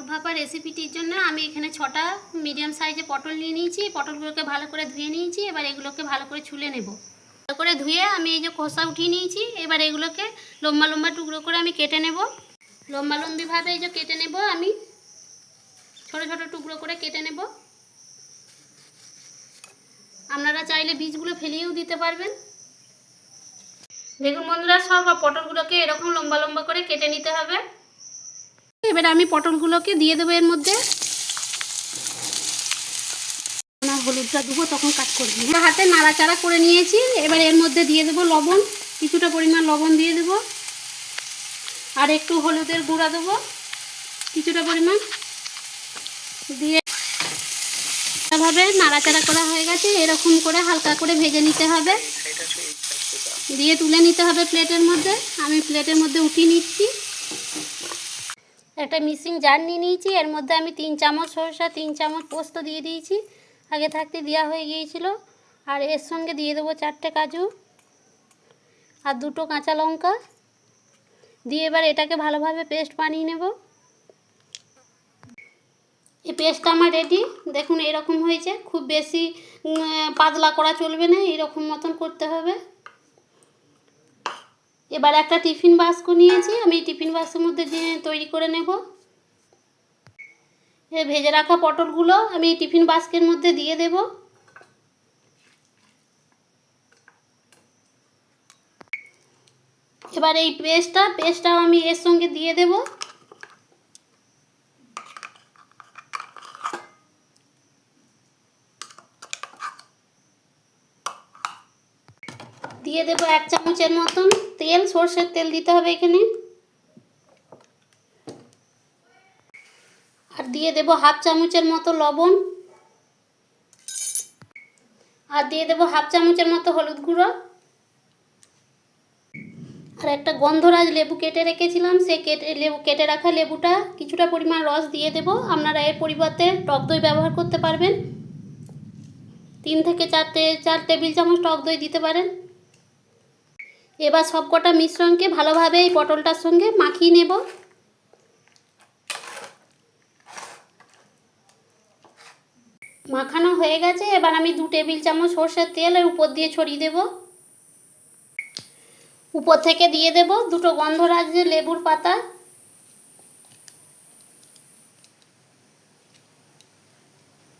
পটল ভাপা রেসিপিটির জন্য আমি এখানে ছটা মিডিয়াম সাইজে পটল নিয়ে নিয়েছি। পটলগুলোকে ভালো করে ধুয়ে নিয়েছি। এবার এগুলোকে ভালো করে ছুলে নেব। ভালো করে ধুয়ে আমি এই যে খোসা উঠিয়ে নিয়েছি। এবার এগুলোকে লম্বা লম্বা টুকরো করে আমি কেটে নেব। লম্বা লম্বিভাবে এই যে কেটে নেব আমি। ছোট ছোট টুকরো করে কেটে নেব। আপনারা চাইলে বীজগুলো ফেলিয়েও দিতে পারবেন। দেখুন বন্ধুরা, সব পটলগুলোকে এরকম লম্বা লম্বা করে কেটে নিতে হবে। এবার আমি পটলগুলোকে দিয়ে দেবো এর মধ্যে। হলুদটা দেবো, তখন কাট করবি হাতে নাড়াচাড়া করে নিয়েছি। এবার এর মধ্যে দিয়ে দেবো লবণ। কিছুটা পরিমাণ লবণ দিয়ে দেবো। আর একটু হলুদের গুঁড়া দেবো। কিছুটা পরিমাণ। দিয়ে ভাবে নাড়াচাড়া করা হয়ে গেছে। এরকম করে হালকা করে ভেজে নিতে হবে। দিয়ে তুলে নিতে হবে প্লেটের মধ্যে। আমি প্লেটের মধ্যে উঠিয়ে নিচ্ছি। একটা মিক্সিং জার নিয়ে নিয়েছি, এর মধ্যে আমি তিন চামচ সরষা, তিন চামচ পোস্ত দিয়ে দিয়েছি। আগে থাকতে দেওয়া হয়ে গিয়েছিল, আর এর সঙ্গে দিয়ে দেবো চারটে কাজু আর দুটো কাঁচা লঙ্কা। দিয়ে এবার এটাকে ভালোভাবে পেস্ট বানিয়ে নেব। এই পেস্টটা আমার রেডি দেখুন, এরকম হয়েছে। খুব বেশি পাতলা করা চলবে না, এরকম মতন করতে হবে। এবার একটা টিফিন বাস্ক নিয়েছি, আমি টিফিন বাস্কের মধ্যে দিয়ে তৈরি করে নেব। ভেজে রাখা পটলগুলো আমি টিফিন বাস্কের মধ্যে দিয়ে দেব। এবার এই পেস্টটা, পেস্টটাও আমি এর সঙ্গে দিয়ে দেব। দিয়ে দেবো এক চামচের মতন তেল, সর্ষের তেল দিতে হবে এখানে। আর দিয়ে দেবো হাফ চামচের মতো লবণ। আর দিয়ে দেবো হাফ চামচের মতো হলুদ গুঁড়ো। আর একটা গন্ধরাজ লেবু কেটে রেখেছিলাম, সেই কেটে, লেবু, কেটে রাখা লেবুটা কিছুটা পরিমাণ রস দিয়ে দেবো। আপনারা এর পরিবর্তে টক দই ব্যবহার করতে পারবেন। তিন থেকে চারটে, চার টেবিল চামচ টক দই দিতে পারেন। এবার সবকটা মিশ্রণকে ভালোভাবে এই পটলটার সঙ্গে মাখিয়ে নেব। মাখানো হয়ে গেছে, এবার আমি দু টেবিল চামচ সর্ষের তেল এর উপর দিয়ে ছড়িয়ে দেব। উপর থেকে দিয়ে দেব দুটো গন্ধ গন্ধরাজ্যের লেবুর পাতা।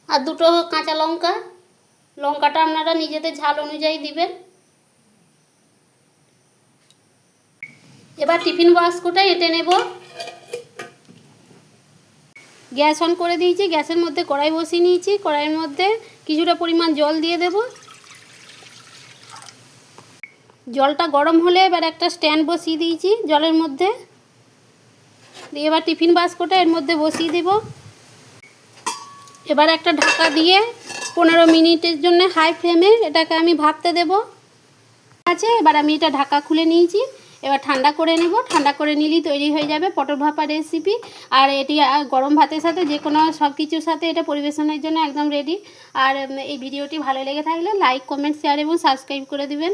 আর দুটো কাঁচা লঙ্কা। লঙ্কাটা আপনারা নিজেদের ঝাল অনুযায়ী দিবেন। এবার টিফিন বাস্কটা এঁটে নেব। গ্যাস অন করে দিয়েছি, গ্যাসের মধ্যে কড়াই বসিয়ে নিয়েছি, কড়াইয়ের মধ্যে কিছুটা পরিমাণ জল দিয়ে দেব। জলটা গরম হলে এবার একটা স্ট্যান্ড বসিয়ে দিয়েছি জলের মধ্যে। দিয়ে এবার টিফিন বাস্কটা এর মধ্যে বসিয়ে দেব। এবার একটা ঢাকা দিয়ে পনেরো মিনিটের জন্য হাই ফ্লেমে এটাকে আমি ভাবতে দেব। আছে, এবার আমি এটা ঢাকা খুলে নিয়েছি। এবার ঠান্ডা করে নেব। ঠান্ডা করে নিলেই তৈরি হয়ে যাবে পটল ভাপা রেসিপি আর এটি গরম ভাতের সাথে যে কোনো সব কিছুর সাথে এটা পরিবেশনের জন্য একদম রেডি আর এই ভিডিওটি ভালো লেগে থাকলে লাইক কমেন্ট শেয়ার এবং সাবস্ক্রাইব করে দিবেন।